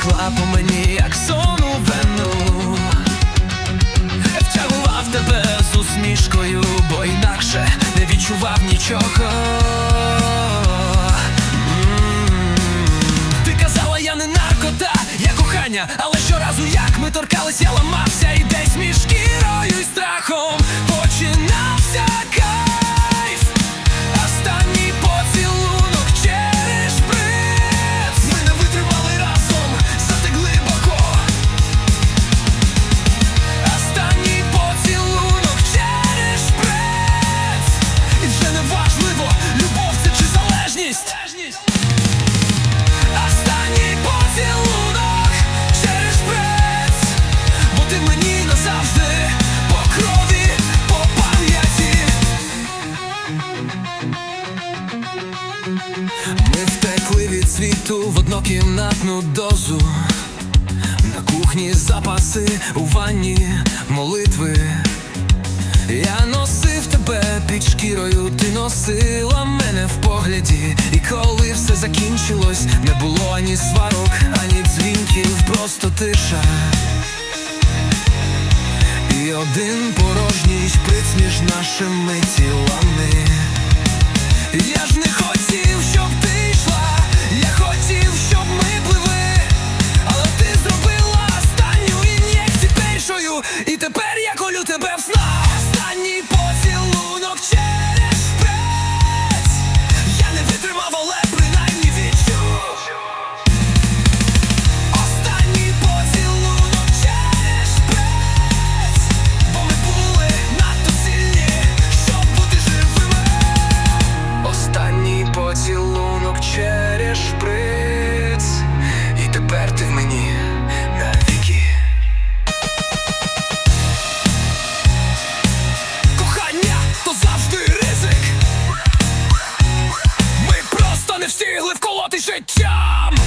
текла по мені, як сон у вену Втягував тебе з усмішкою, бо інакше не відчував нічого. Ти казала, я не наркота, я кохання, але щоразу, як ми торкались, я ламався і десь між мені назавжди по крові, по пам'яті Ми втекли від світу в однокімнатну дозу на кухні запаси, у ванні молитви. Я носив тебе під шкірою, ти носила мене в погляді. І коли все закінчилось, не було ані сварок, ані дзвінків, просто тиша один порожній шприц між нашими тілами. Я ж не хотів, щоб ти йшла, я хотів, щоб ми пливли, але ти зробила останню ін'єкцію першою, і тепер я колю тебе в сна. Останній поцілунок. насолоди життям.